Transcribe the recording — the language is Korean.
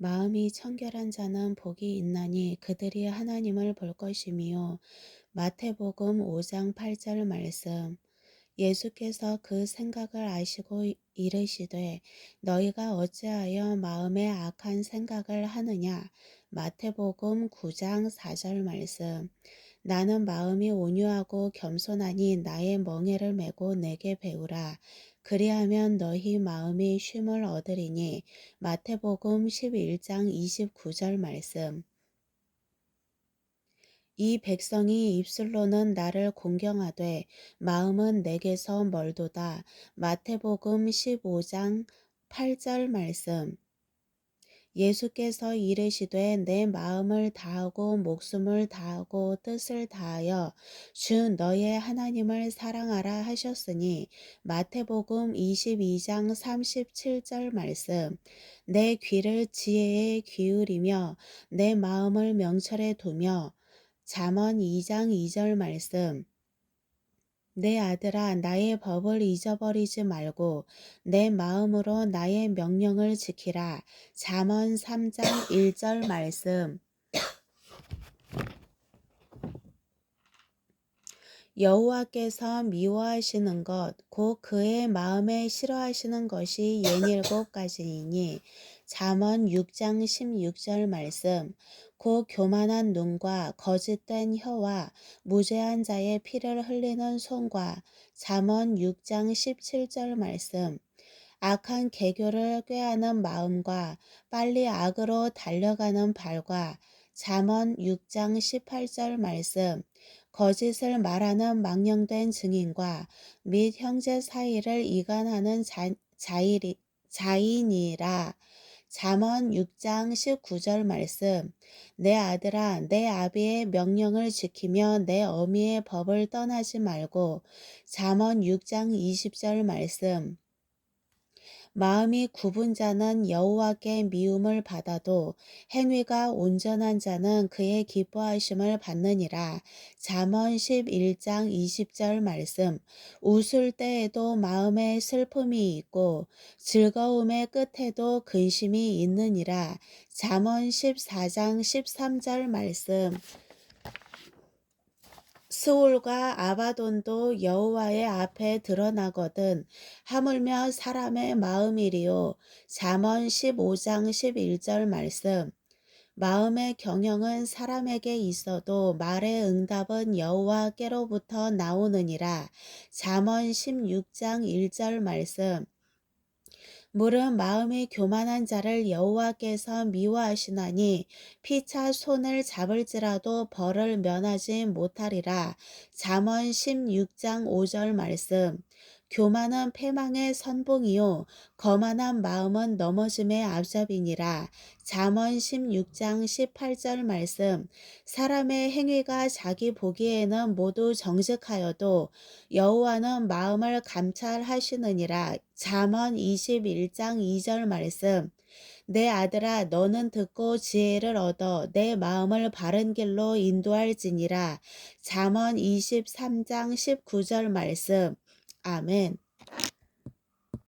마음이 청결한 자는 복이 있나니 그들이 하나님을 볼 것이미요. 마태복음 5장 8절 말씀. 예수께서 그 생각을 아시고 이르시되 너희가 어찌하여 마음에 악한 생각을 하느냐. 마태복음 9장 4절 말씀. 나는 마음이 온유하고 겸손하니 나의 멍에를 메고 내게 배우라. 그리하면 너희 마음이 쉼을 얻으리니 마태복음 11장 29절 말씀. 이 백성이 입술로는 나를 공경하되 마음은 내게서 멀도다. 마태복음 15장 8절 말씀. 예수께서 이르시되 내 마음을 다하고 목숨을 다하고 뜻을 다하여 주 너의 하나님을 사랑하라 하셨으니 마태복음 22장 37절 말씀. 내 귀를 지혜에 기울이며 내 마음을 명철에 두며 잠언 2장 2절 말씀 내 아들아 나의 법을 잊어버리지 말고 내 마음으로 나의 명령을 지키라. 잠언 3장 1절 말씀. 여호와께서 미워하시는 것, 곧 그의 마음에 싫어하시는 것이 예닐곱 가지이니 잠언 6장 16절 말씀. 곧 교만한 눈과 거짓된 혀와 무죄한 자의 피를 흘리는 손과 잠언 6장 17절 말씀. 악한 개교를 꾀하는 마음과 빨리 악으로 달려가는 발과 잠언 6장 18절 말씀. 거짓을 말하는 망령된 증인과 및 형제 사이를 이간하는 자, 자일이, 자인이라. 잠언 6장 19절 말씀. 내 아들아 내 아비의 명령을 지키며 내 어미의 법을 떠나지 말고 잠언 6장 20절 말씀 마음이 굽은 자는 여호와께 미움을 받아도 행위가 온전한 자는 그의 기뻐하심을 받느니라. 잠언 11장 20절 말씀. 웃을 때에도 마음에 슬픔이 있고 즐거움의 끝에도 근심이 있느니라. 잠언 14장 13절 말씀. 스올과 아바돈도 여호와의 앞에 드러나거든 하물며 사람의 마음이리요. 잠언 15장 11절 말씀. 마음의 경영은 사람에게 있어도 말의 응답은 여호와께로부터 나오느니라. 잠언 16장 1절 말씀. 물은 마음이 교만한 자를 여호와께서 미워하시나니 피차 손을 잡을지라도 벌을 면하지 못하리라. 잠언 16장 5절 말씀. 교만은 패망의 선봉이요 거만한 마음은 넘어짐의 앞잡이니라. 잠언 16장 18절 말씀. 사람의 행위가 자기 보기에는 모두 정직하여도 여호와는 마음을 감찰하시느니라. 잠언 21장 2절 말씀. 내 아들아 너는 듣고 지혜를 얻어 내 마음을 바른 길로 인도할지니라. 잠언 23장 19절 말씀. 아멘.